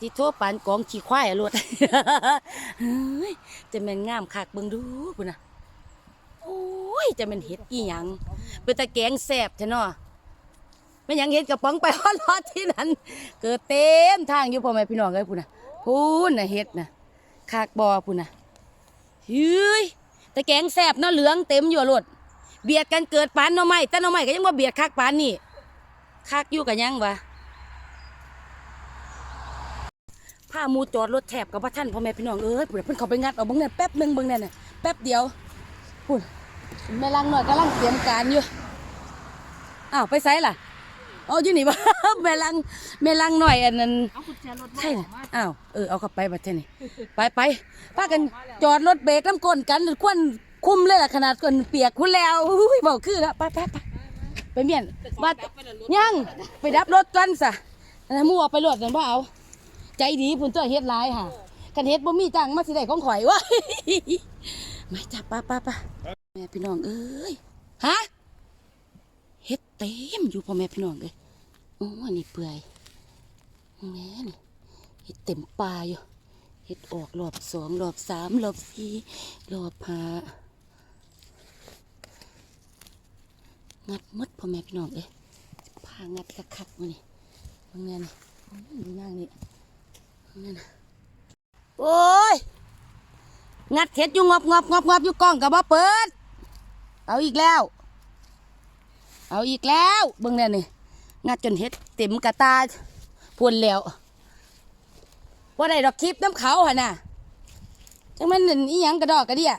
ที่โทปานกองขี้ควายรถจะแม่นงามคักเบิ่งดูพุ่นน่ะโอ้ยจะแม่นเฮ็ดอีหยังเป็นตะแกงแซ่บจ้ะเนาะแม่ยังเฮ็ดกระป๋องไปฮอดฮอดที่นั่นเกิดเต็มทางอยู่พ่อแม่พี่น้องเอ้ยพุ่นน่ะพุ่นน่ะเฮ็ดน่ะคักบ่พุ่นน่ะเฮ้ยตะแกงแซ่บเนาะเหลืองเต็มอยู่รถเบียดกันเกิดปานหน่อไม้แต่หน่อไม้ก็ยังบ่เบียดคักปานนี่คักอยู่กันยังวะ ผ้าหมูจอดรถแถบกับพระท่านพ่อแม่พี่น้องเอ้ยเพิ่นเพิ่นเขาไปงัดเอาเบิ่งเนี่ยแป๊บหนึงเบิ่งเนี่ยน่ะแป๊บเดียวพุ่นแม่ลังหน่อยกำลังเตรียมการอยู่อ้าวไปไสล่ะเอาอยู่นี่บ่แม่ลังแม่ลังหน่อยอันนั้นเอากุญแจรถมาใช่อน่ะอกมาอ้าวเออเอาเข้าไปบัดเท่านี้ไปไปพากันจอดรถเบรกน้ำก้นกันควนคุมเลยล่ะขนาดก้นเปียกคุณแล้วอุ้ยเบาคือแล้วไปไปไปไปเมียนบัดดับไปแล้วรถยังไปดับรถกันซะแล้วหมู่เอาไปรถกันบ่เอา ใจดีพุ่นตัวเฮ็ดหลายค่ะกันเฮ็ดบ่มีตังมาสิได้ของข่อยวะมาจับป้าป้าป้าแม่พี่น้องเอ้ยฮะเฮ็ดเต็มอยู่พ่อแม่พี่น้องเอ้ยโอ้อันนี้เปื่อยแม่นี่เฮ็ดเต็มป่าอยู่เฮ็ดออกรอบสองรอบสามรอบสี่รอบห้างัดมดพ่อแม่พี่น้องเอ้ยพางัดคักๆมานี่บางแน่นี่ดูย่างนี่ นั่นะโอ้ย งัดเห็ดอยู่งอบงอบงอบงอบอยู่กล้องกับบ่เปิด เอาอีกแล้ว เอาอีกแล้วเบิ่งแน่นี่งัดจนเห็ดเต็มกระตาพวนแล้วว่าได้ดอกคลิปน้ำเขาหะน่ะจังมันนั่นอีหยังกระดอกกระเดีย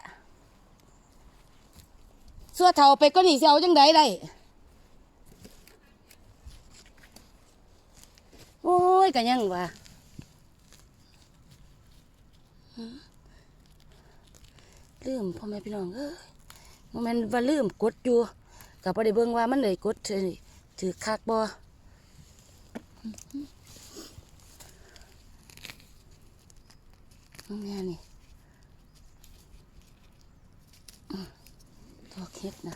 สัวเทาไปก็หนี่สิเอาจังไดได้โอ้ยกันยังวะ ลืมพ่อแม่พี่น้องเอ้ยโมเมนว่าลืมกดอยู่กับพอได้เบิ่งว่ามันเลยกดถือถือคักบ่นี่นนี่อืมดอกเห็ดนะ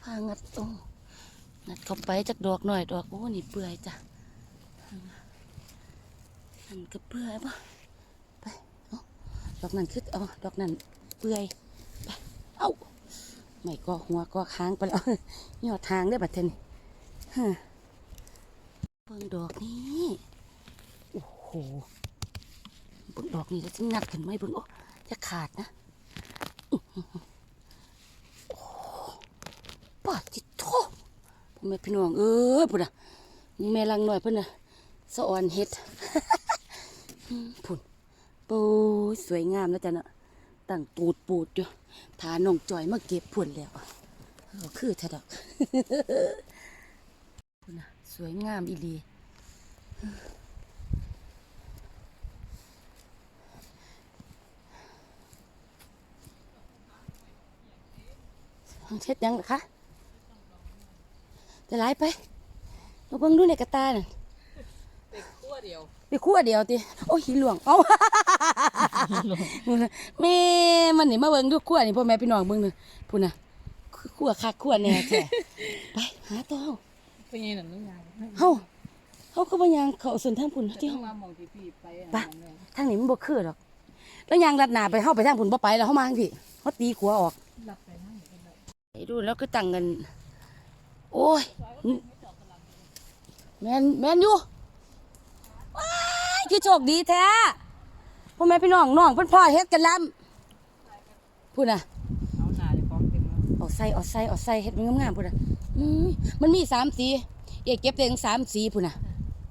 พางัดตรงงัดเข้าไปจากดอกหน่อยดอกโอ้นี่เปื่อยจ้ะอันก็เปื่อยปะไปเอา ดอกนั้นคือเอดอกนั้นเปื่อยเอ้าไม่ก็หัวก็ค้างไปแล้วยอดทางได้บัดเทนเบิ่งดอกนี้โอ้โหเบิ่งดอกนี้แล้วจะงัดขึ้นไหมเบิ่งโอ้จะขาดนะอื้าจิโตพ่อแม่พี่น้องเอ้ยพุ่นน่ะแม่ลังหน่อยเพิ่นน่ะสะออนเฮ็ด พุ่น ปูสวยงามแล้วจ้ะเนาะตั้งปูดปูดอยู่ทาน้องจอยมาเก็บผลแล้วคือเถอะดอกสวยงามอีลีเช็ดยังล่ะคะจะไล่ไปเราเบิ่งดูในกระตาน่ะเด็กตัวเดียว ไปคั่วเดียวติโอ้ยหินหลวงเอ้าแม่มันนี่มาเบิ่งดูคั่วนี่พ่อแม่พี่น้องเบิ่งนึพุ่นน่ะคั่วคักคั่วแน่แท้ไปหาต่อเป็นไงนั่นนึกยังเฮาเฮาก็บ่ยังเข้าส่วนทางพุ่นที่ที่เฮามามองที่พี่ไปอะไปมองแม่ทางนี้มันบ่คือดอก แล้วยางลัดหน้าไปเฮาไปทางพุ่นบ่ไปแล้วเฮามาทางพี่เฮาตีขัวออกหลับไปนั่งอยู่กันเลยไปดูแล้วก็ตั้งกัน โอ้ยแม่นแม่นอยู่ว้า ยคือโชคดีแท้พ่อแม่พี่น้องน้องเพิ่นพ่อเฮ็ดกันลำพูดน่ะเอาหน้าจะฟ้องเต็มแล้วเอาใส่เอาใส่เอาใส่เฮ็ดมันงามๆพุ่นน่ะอื้อมันมีสามสีเอกเก็บได้ถึงสามสีพุ่นน่ะ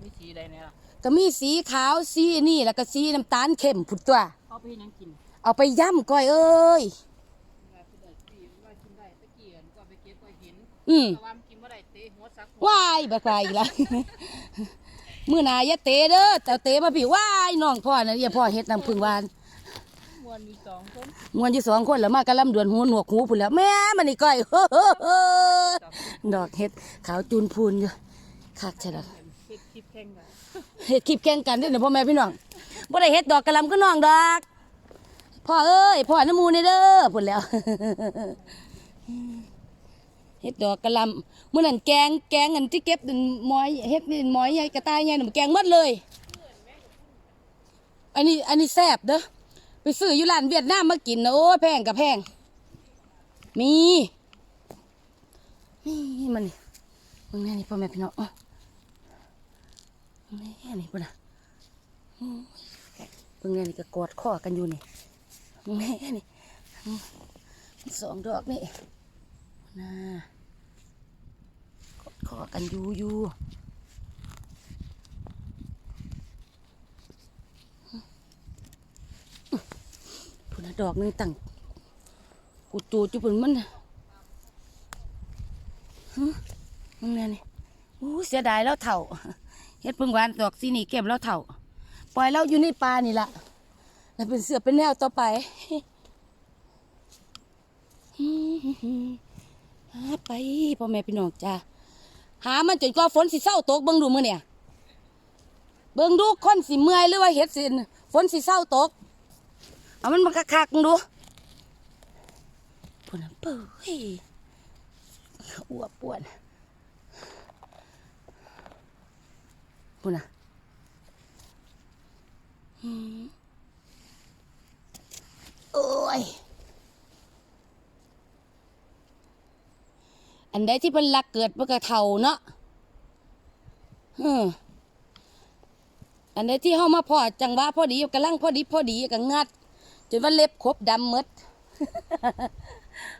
วิธีใดเนี่ยล่ะก็มีสีขาวสีนี่แล้วก็สีน้ำตาลเข้มพุ่นตัว เอาไปให้ยังกินเอาไปย่ำก้อยเอ้ย ว่าพี่ได้พี่ว่ากินได้ตะเกียนก็ไปเก็บก็เห็นอืม แต่ว่ามันกินบ่ได้เตะหัวซักหัว ว้ายบักวายอีกแล้ว มื้อหน้าอย่าเตะเด้อแต่เตะมาพี่ว้ายน้องพ่อน่ะอย่าพ่อเฮ็ดน้ำพึ่งหวานมวนมีสองคนมวนอยู่สองคนแล้วมากะลำดวนหูหนวกหูพุ่นแล้วแม่มันนี่ก้อยดอกเฮ็ดขาวจูนพูนอยู่คักใช่ละเฮ็ดคลิปแข่งกันเฮ็ดคลิปแข่งกันเด้วยนะพ่อแม่พี่น้องบ่ได้เฮ็ดดอกกะหลำก็น้องดอกพ่อเอ้ยพ่อน้ำมูนี่เด้อพุ่นแล้ว เฮ็ดดอกกะลำมื้อนั้นแกงแกงอันที่เก็บเป็นมอยเฮ็ดเป็นมอยใหญ่กระต่ายใหญ่น่ะแกงหมดเลย อันนี้อันนี้แซ่บเด้อไปซื้ออยู่ร้านเวียดนามมากินนะโอ้แพงกับแพง มีนี่มันนี่มึงแน่นี่พ่อแม่พี่น้องอ้อมึงแน่นี่ปุ่นอะมึงแน่นี่ก็กอดข้อกันอยู่นี่มึงแน่นี่สองดอกนี่ น่ากอดข้อกันอยู่อยู่พุ่นดอกหนึงตั้งกูจูจุปุ่นมันน่ะฮึมึงแน่นี่อู้เสียดายแล้วเถ่าเฮ็ดเพิ่งหวานดอกซีนี่เก็บแล้วเถ่า ปล่อยเราอยู่ในป่านี่ละแล้วเป็นเสือเป็นแนวต่อไป ไปพ่อแม่พี่น้องจ้าหามันจนกว่าฝนสิเศร้าตกเบิ่งดูมือเนี่ยเบิ่งดูคนสิเมื่อยหรือว่าเฮ็ดสินฝนสิเศร้าตก เอามันมาคักๆมึงดูปุ่นนะเปื่อยอวบปวดปุ่นะหืมโอ้ย อันใดที่เป็นลักเกิดมันก็เท่าเนาะอันใดที่เฮามาพอจังหวะพอดีกำลังพอดีพอดีก็งัดจนว่าเล็บครบดำมด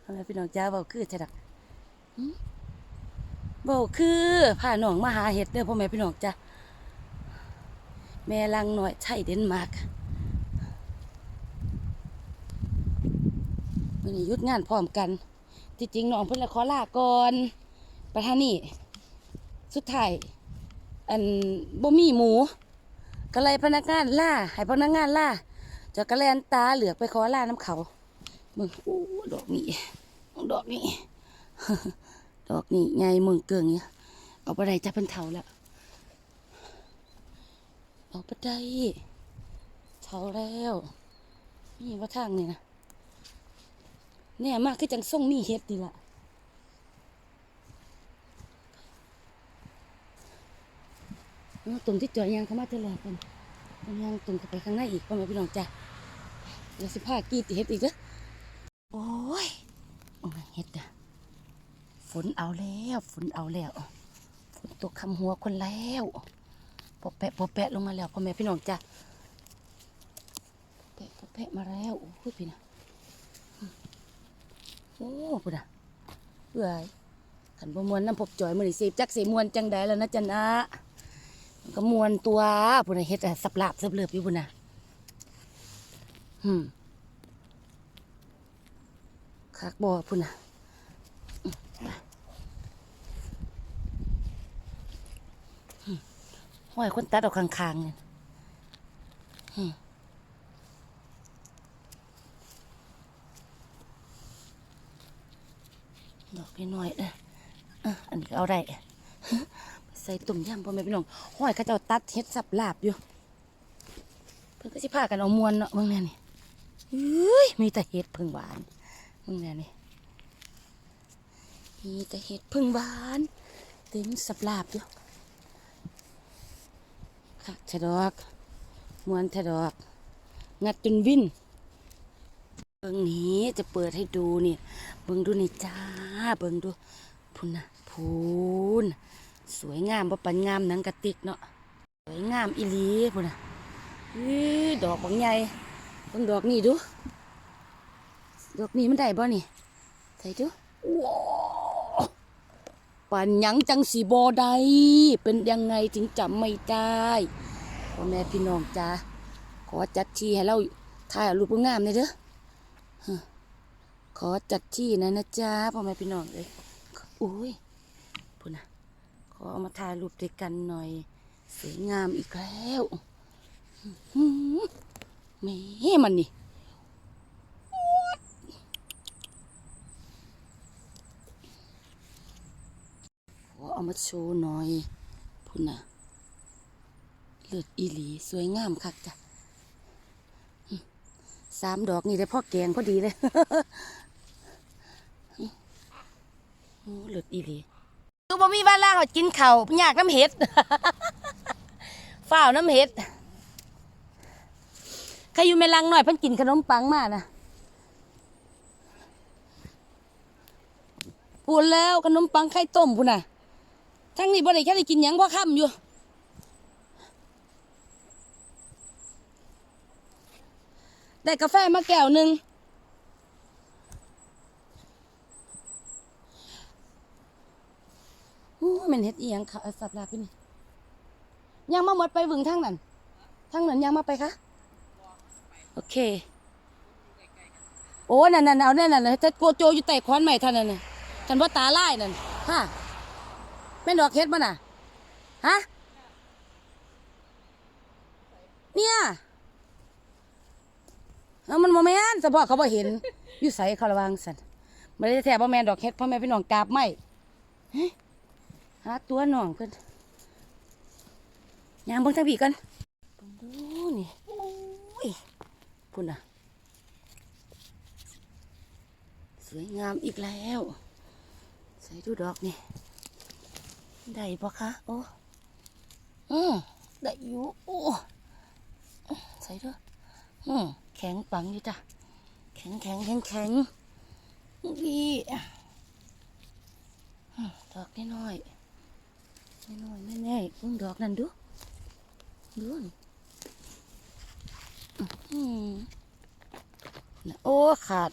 อาล่ะพี่น้องจ้าเบาคือจะดักเบาคือพาน้องมาหาเห็ดเด้อพ่อแม่พี่น้องจ้าแม่ลังหน่อยใช่เดนมาร์กวันนี้ยุดงานพร้อมกัน ที่จริงน้องเพิ่นละขอลาก่อนประธานนี่สุดท้ายอันบ่มีหมู ก็เลยพนักงานล่าให้พนักงานล่าจะกระแลนตาเหลือกไปขอล่าน้ำเขามึงอู้ดอกนี้ดอกนี้ดอกนี้ไงมึงเกิงเนี่ยเอาไปได้จะเป็นเท่าแล้วเอาไปได้เท่าแล้วนี่ว่าทางนี่นะ เนี่ยมากคือจังส่งมีเฮ็ดนี่ละเอาตรงที่จอยยางเข้ามาเท่าไหร่กันยางตรงเข้าไปข้างในอีกพ่อแม่พี่น้องจ้ะเดี๋ยวสิพากรีดเฮ็ดอีกเด้อโอ้ยโอ้ยเฮ็ดอะฝนเอาแล้วฝนเอาแล้วฝนตกคำหัวคนแล้วปอแปะปอแปะลงมาแล้วพ่อแม่พี่น้องจ้ะแปะปอแปะมาแล้วโอ้ยพี่นะ โอ้พุ่นอะเอื่อยขันประมวลน้ำพบจอยมือนีสิจักสีมวนจังใดแล้วนะจันนะมันก็มวนตัวพุ่นน่ะเฮ็ดสับหลาบสับเลือบอยู่พุ่นน่ะหืมคักบ่พุ่นน่ะห้อยคนตัดออกข้างๆเนี่ยหืม ดอกน้อยๆเออะอันนี้ก็เอาได้ใส่ตุ่มยำพ่อแม่พี่น้องห้อยเขาเจ้าตัดเฮ็ดสับลาบอยู่ เพิ่นก็สิพากันเอามวนเนาะเบิ่งแน่นี่เอ้ยมีแต่เห็ดพึ่งหวานเบิ่งแน่นี่มีแต่เห็ดพึ่งหวาน เต็มสับลาบอยู่ค่ะทะดอกมวนทะดอก งัดจนวิน บิ่งนี้จะเปิดให้ดูเนี่ยเบิ่งดูนี่จ้าเบิ่งดูพุ่นนะพูนสวยงามบ่ปันงามหนังกระติกเนาะสวยงามอีหลีพุ่นนะอื้อดอกบางใหญ่เบิ่งดอกนี่ดู ดอกนี้มันได้บ่นี่ใส่ดูว้าวปันยังจังสีบ่ได้เป็นยังไงถึงจำไม่ได้พ่อแม่พี่น้องจ้าขอจัดที่ให้เราถ่ายรูปงามเลยเด้อ ขอจัดที่นะนะจ๊ะพ่อแม่พี่น้องเลยอุ้ยพูนะขอเอามาถ่ายรูปด้วยกันหน่อย สวยงามอีกแล้วแม่มันนี่ขอเอามาโชว์หน่อยพูนะเลือดอีหลี สวยงามคักจ้ะ สามดอกนี่ได้พ่อแกงพอดีเลยโอ้หลุดอีหลีดูบ่มีบ้านล่างเขากินเข่ายากน้ำเห็ดฝ้าวน้ำเห็ดใครอยู่แม่ลังหน่อยเพิ่นกินขนมปังมากนะพูดแล้วขนมปังไข่ต้มพูนน่ะทั้งนี้บ่ได้แค่ได้กินหยังพราะค่ำอยู่ ได้กาแฟมาแก้วหนึ่งอู้มันเฮ็ดเอียงค่ะสัตว์ลาพี่นี่ยังมาหมดไปวึงทางนั้นทางนั้นยังมาไปคะโอเค โอ้นั่นนั่นเอาแน่นั่นน่ะถ้าโกโจอยู่ใต้ขวานใหม่ท่านนั่นน่ะท่านว่าตาลายนั่นฮะแม่นดอกเฮ็ดบ่น่ะฮะเนี่ย เอามันโมแมนเฉพาะเขาบ่เห็นอยู่ใสเขาระวังสันไม่ได้แท้บ่แมนดอกเฮ็ดพ่อแม่พี่น้องกราบไม่ฮ้ยหาตัวน้องเพิ่นยามเบิ่งทางพี่กันดูนี่โอ้ยพุ่นน่ะสวยงามอีกแล้วใส่ดูดอกนี่ได้ปะคะโอ้อืมได้อยู่โอ้ใส่ด้วยอืม แข็งปังอยู่จ้ะ แข็งแข็งแข็งแข็งดีอืมดอกน้อยน้อยแน่ๆอุ้งดอกนั่นดูดูนโอ้ขาด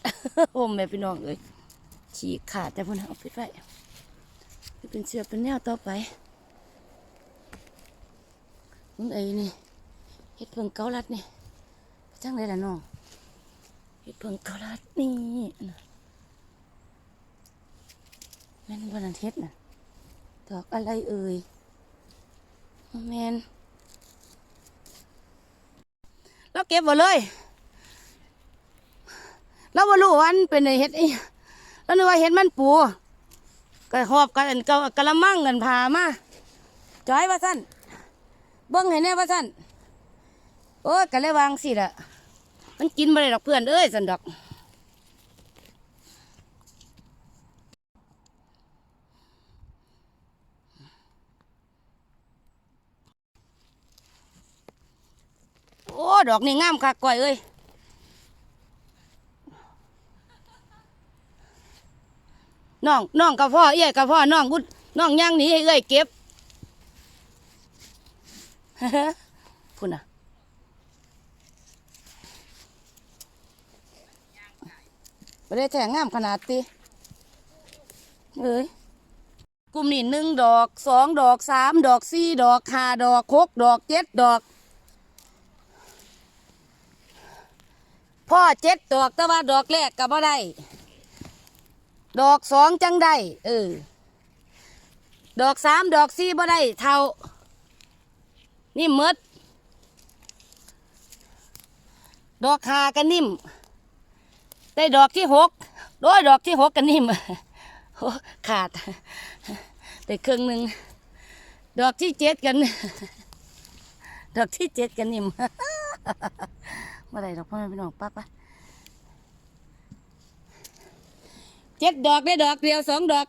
โอ้แม่พี่น้องเอ้ยฉีกขาดแต่พุ่นเอาปิดไว้เป็นเชือกเป็นแนวต่อไปมึงไอ้นี่เฮ็ดเพิ่งเกาลัดนี่ จังเลยล่ะน้องเฮ็ดเพิ่งกาลัดนี่น่แม่นบนันเฮ็ดน่ะดอกอะไรเอ่ยแม่นแล้วเก็บไว้เลยแล้วว่รู้ว่าอันเป็นไอ้เห็ดไอ้แล้วนึกว่าเห็ดมันปูก็หอบกันกะกะละมังกันพามาจอยว่าสั้นเบิ้งให้แน่ว่าสั้นโอ้ยก็เลยวางสิละ มันกินบ่ได้ดอกเพื่อนเอ้ยสันดอกโอ้ดอกนี่งามคักก้อยเอ้ยน้องน้องกับพ่อเอ้ยกับพ่อน้องกุดน้องย่างนีให้เอ้ยเก็บพุ่นน่ะ ได้แทงงามขนาดตีเอ้ยกลุ่มนี้หนึ่งดอกสองดอกสามดอกสี่ดอกห้าดอกหกดอกเจ็ดดอก พ่อเจ็ดดอกแต่ว่าดอกแรกก็บ่ได้ ดอกสองจังได้เออดอกสามดอกสี่บ่ได้เท่า นี่มด ดอกหากันนิ่ม ได้ดอกที่หกโดยดอกที่หกกันนิ่มขาดได้ครึ่งหนึ่งดอกที่เจ็ดกัน ดอกที่เจ็ดกันนิ่มมาได้ดอกพ่อแม่พี่น้องปักปะเจ็ดดอกได้ดอกเดียวสองดอก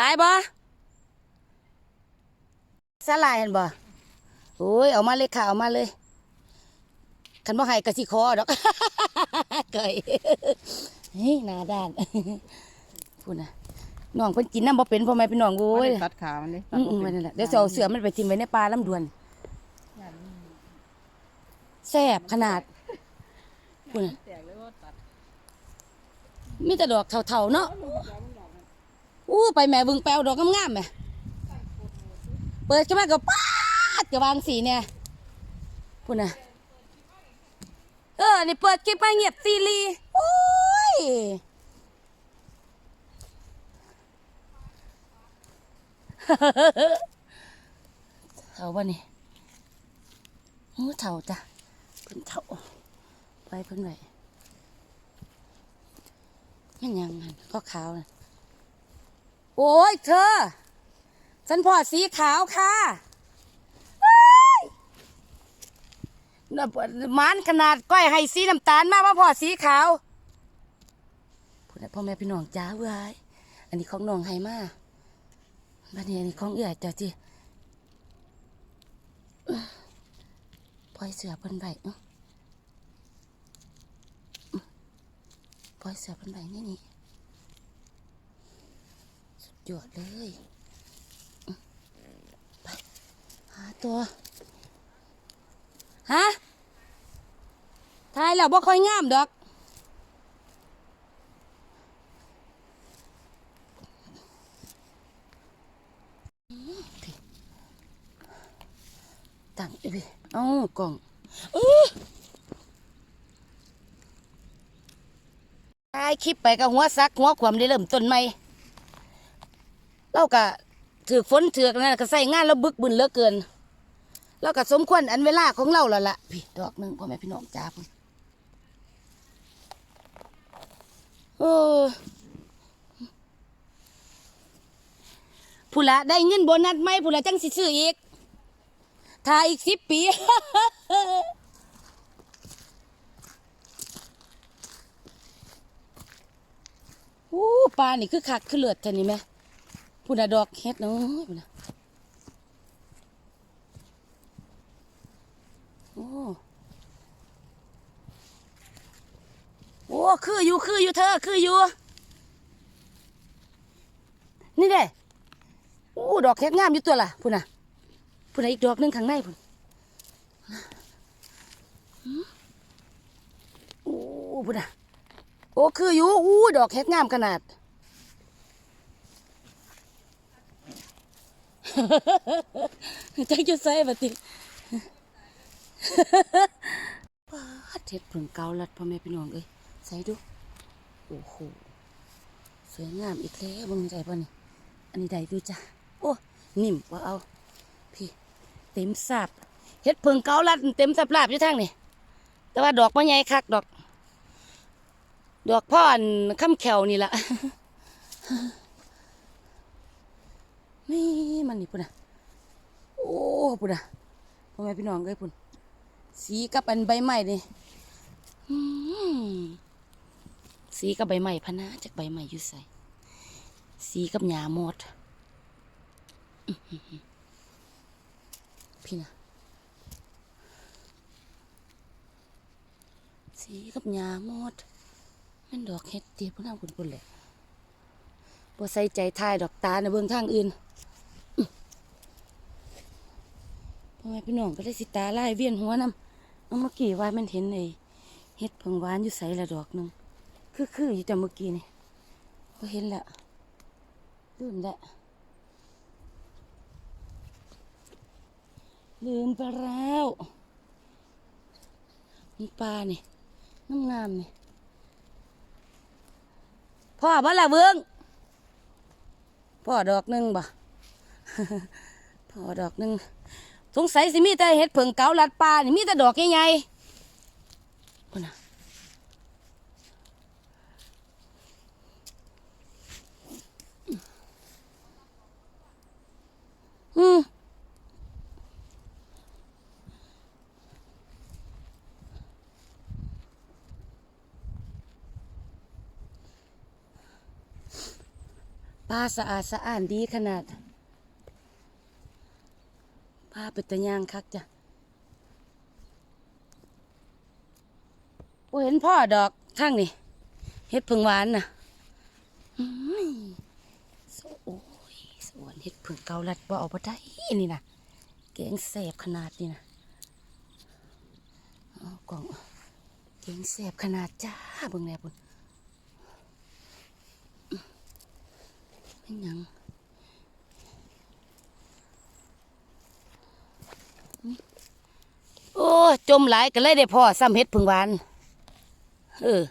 หลายบ่สลายเห็นบ่โอ้ยเอามาเลยค่ะเอามาเลยคันบ่ให้กะสิคอดอกเกยเฮ้ยหน้าด้านพูดนะน้องเพิ่นกินน้ำบ่เป็นพ่อแม่พี่น้องโว้โอ้ยยตัดขามันดิอืมอืมไว้นั่นแหละเดี๋ยวจะเอาเสือมันไปทิ้งไว้ในป่าลำดวนแซ่บขนาดคุณน่ะแตกเลยว่าตัดมีแต่ดอกเถาๆเนาะอู้ ไปแม่บึงแปลวดอกงามๆแม่เปิดขึ้นมาก็ป๊าดกระวางสีเนี่ยคุณน่ะเออ นี่เปิดคลิปมาเงียบซีรีโอ้ยเท่าบ่นี่โอ้เท่าจ้ะเพิ่นเท่าไปเพิ่นไหวมันยังหันก็ขาวน่ะ โอ้ยเธอ ฉันพอสีขาวค่ะมันขนาดก้อยให้สีน้ำตาลมากว่าพอสีขาวพูดพ่อแม่พี่น้องจ้าเว้ยอันนี้ของน้องให้มาบัดนี้อันนี้ของเอื้อยจ้ะจีปล่อยเสือเพิ่นไว้เอ้าปล่อยเสือเพิ่นไว้นี่นี่ ยอดเลย ไป หาตัว ฮะทายแล้วบ่ค่อยงามดอกตั้งอีกเอ้ากล่องอ้ายคลิปไปกับหัวซักหัวขวามได้เริ่มต้นใหม่ เราก็ถือฝนถือกนั่นก็ใส่งานแล้วบึกบึนเหลือเกินเราก็สมควรอันเวลาของเราแล้วล่ะพี่ดอกหนึ่งพ่อแม่พี่น้องจ้าพุ่นโอ้ผู้ละได้เงินโบนัสไหมผู้ละจังสิซื้ออีกถ้าอีกสิบปีอู้ปลานี่คือคักคือเลือดท่านี่ไหม ผู้น่ะดอกเฮ็ดเนาะผู้นโอ้โอ้คืออยู่คืออยู่เธอคืออยู่ นี่เด้โอ้ดอกแคกงามอยู่ตัวล่ะพุ่นน่ะพุ่นน่ะอีกดอกนึงข้างในพุ่นโอ้พุ่นน่ะโอ้คืออยู่อู้ดอกแคกงามขนาด จักจะใส่บัดนี้ว้าดเห็ดผึ่งเกาลัดพ่อแม่พี่น้องเอ้ยใส่ดู โอ้โห สวยงามอีกแล้วบิ่งใจป่ะนี่อันนี้ได้ดูจ้ะ โอ้ นิ่มว่าเอา พี่ เต็มสับเห็ดผึ่งเกาลัดเต็มสับลาบอยู่ทางนี่ แต่ว่าดอกมันใหญ่คักดอก ดอกพ่ออันข้ามแขวนี่แหละ นี่มันนี่ปุ่นอะโอ้ปุ่นอะพ่อแม่พี่น้องเอ้ยปุ่นสีกับอันใบไม้นี่สีกับใบไม้พะนะจากใบไม้อยู่ใส่สีกับหญ้าหมดพี่นะสีกับหญ้าหมดมันดอกเห็ดเตียพุ่นน้ำปุ่นๆเลย บ่ใส่ใจทายดอกตาในเบื้องทางอื่นอื้อพ่อแม่พี่น้องก็ได้สิตาไล่เวียนหัวน้ำเอาเมื่อกี้ว่ามันเห็นไอ้เห็ดเพิงหวานอยู่ใสละดอกนึงคือคืออยู่แต่เมื่อกี้นี่ก็เห็นละลืมละลืมไปแล้วนี่ปลานี่น้ำงามนี่พ่อบ่ละเบื้อง พ่อดอกหนึ่งบ่พ่อดอกหนึ่งสงสัยสิมีแต่เห็ดเผิงเกาลัดปลานี่มีแต่ดอกใหญ่ๆพุ่นน่ะอืม ปลาสะอาดสะอ้านดีขนาดพาไปตะยางคักจ้ะโอ้เห็นพ่อดอกทั้งนี่เห็ดผึ่งหวานน่ะสโอ้ยสวนเห็ดผึ่งเกาลัดบ่เอาไปได้นี่นะแกงแสบขนาดนี่นะเอากล่องแกงแสบขนาดจ้าเบิ่งแน่ปุ่นอื้อ เป็นยังโอ้จมหลายก็เลยได้พ่อซ้ำเฮ็ดพึงหวาน เออ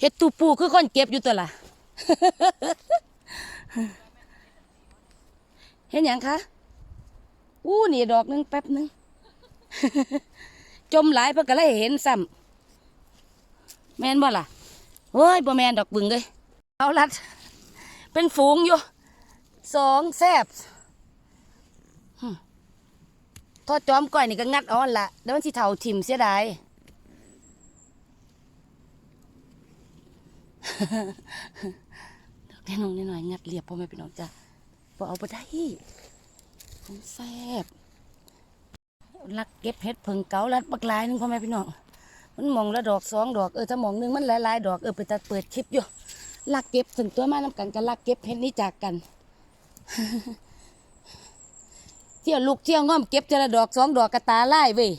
เฮ็ดตูปูคือคนเก็บอยู่ตัวล่ะเห็นหยังคะอู้นี่ดอกนึงแป๊บหนึง จมหลายเพิ่นก็เลยเห็นซ้ำแมนบ่ล่ะเฮ้ยบ่แมนดอกบึงเลย เอาลัด เป็นฝูงอยู่สองแซบทอดจอมก้อยนี่ก็งัดอ่อนละเดี๋ยวมันสิเท่าถิ่มเสียดายดอกแน่นองแน่หน่อยงัดเรียบพ่อแม่พี่น้องจ้ะบ่เอาไปได้มันแซบลักเก็บเห็ดเพิงเกาลัดบักลายหนึงพ่อแม่พี่น้อง มันมองละดอกสองดอกเออถ้ามองหนึงมันหลายๆดอกเออไปตัดเปิดคลิปอยู่ ลักเก็บถึงตัวมาน้ำกันกันลักเก็บเห็ดนี้จากกัน เที่ยวลูกเที่ยวง่อมเก็บเจละดอกสองดอกกระตาไล่เว้ย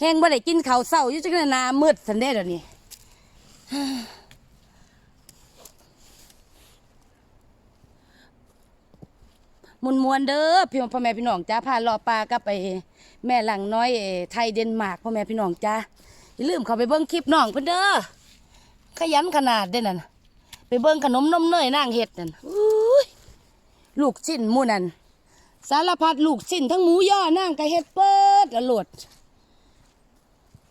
แห้งบ่ได้กินข้าวเศร้าอยู่จังนามืดสันเด้เดี๋ยวนี้มุนมวนเด้อพี่พ่อแม่พี่น้องจ้าพารอปลากับไปแม่หลังน้อยไทยเดนมาร์กพ่อแม่พี่น้องจ้าอย่าลืมเข้าไปเบิ้งคลิปน้องเพิ่นเด้อ ขยันขนาดเด้นั่นไปเบิ้งขนมนมเนยนางเฮ็ดนั่นอุ้ยลูกชิ้นหมูนั่นสารพัดลูกชิ้นทั้งหมูย่อนางก็เฮ็ดเปิดอรวด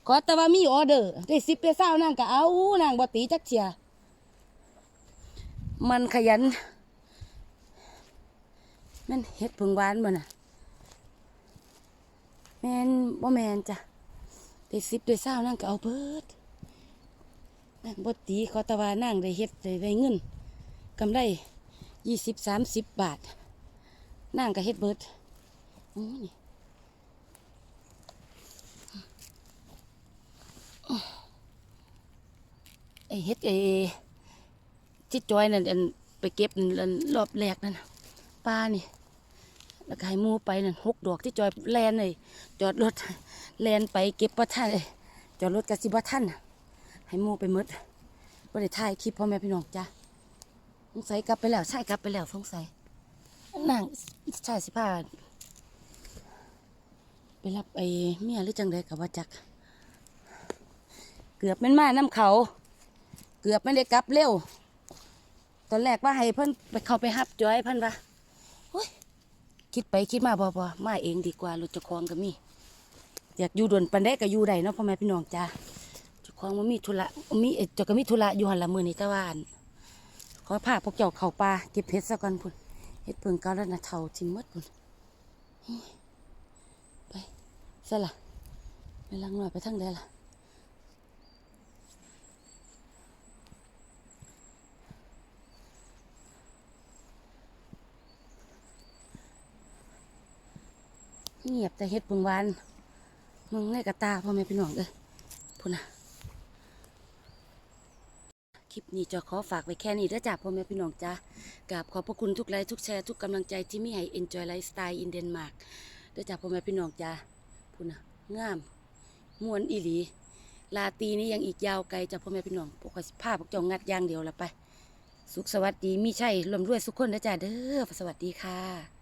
ขอแต่ว่ามีออเดอร์ได้สิบได้เศร้านางก็เอานางบ่ตีจักเทียมันขยันแม่นเฮ็ดผึ่งหวานบ่น่ะแม่นบ่แม่นจ้ะได้สิบได้เศร้านั่งก็เอาเบิด นั่งบ่ตีเขาตะวานั่งได้เฮ็ดได้ได้เงินกำไรยี่สิบสามสิบบาทนั่งก็เฮ็ดเบิดนี่ไอเฮ็ดไอที่จอยนั่นอันไปเก็บนั่นรอบแรกนั่นปลานี่แล้วก็ให้มูไปนั่นหกดอกที่จอยแลนเลยจอดรถแลนไปเก็บปลาท่านเลยจอดรถกับสิบท่านน่ะ ให้มูไปมดบ่ได้ถ่ายคลิปพ่อแม่พี่น้องจ้ะสงสัยกลับไปแล้วใช่กลับไปแล้วสงสัยนั่งใช่สิพาไปรับไอ้เมียหรือจังใดกับว่าจัก เกือบแม่นมาน้ำเขา เกือบไม่ได้กลับเร็ว ตอนแรกว่าให้เพิ่นไปเขาไปฮับจอยเพิ่นว่าโอ้ยคิดไปคิดมาบ่บ่มาเองดีกว่ารถจ้าของก็มี อยากอยู่ด่วนปันได้ก็อยู่ได้เนาะพ่อแม่พี่น้องจ้า ของมันมีธุระมีเอ่อเจ้าก็มีธุระอยู่หันละมือนี้แตะวันขอพาพวกเจ้าเข้าป่าเก็บเห็ดซะก่อนพุ่นเห็ดเพิ่งเก่าแล้วนะเท่าทิ้งมดพุ่นไปซะละไปลังหน่อยไปทางใดล่ะเงียบแต่เฮ็ดเบิ่งวานมึงในกระตาพ่อแม่พี่น้องเอ้ยพุ่นน่ะ ลิปนี้จะขอฝากไว้แค่นี้เด้อจ้าพ่อแม่พี่น้องจ้ากราบขอบพระคุณทุกไลค์ทุกแชร์ทุกกำลังใจที่มีให้ Enjoy Lifestyle in Denmark เด้อจ้าพ่อแม่พี่น้องจ้าพุ่นนะงามมวนอีหลี ลาตีนี้ยังอีกยาวไกลจ้าพ่อแม่พี่น้องพวกข้อยสิพาพวกจ้างัดอย่างเดียวละไป สุขสวัสดีมีชัยรวมด้วยสุขคนนะจ้าเด้อสวัสดีค่ะ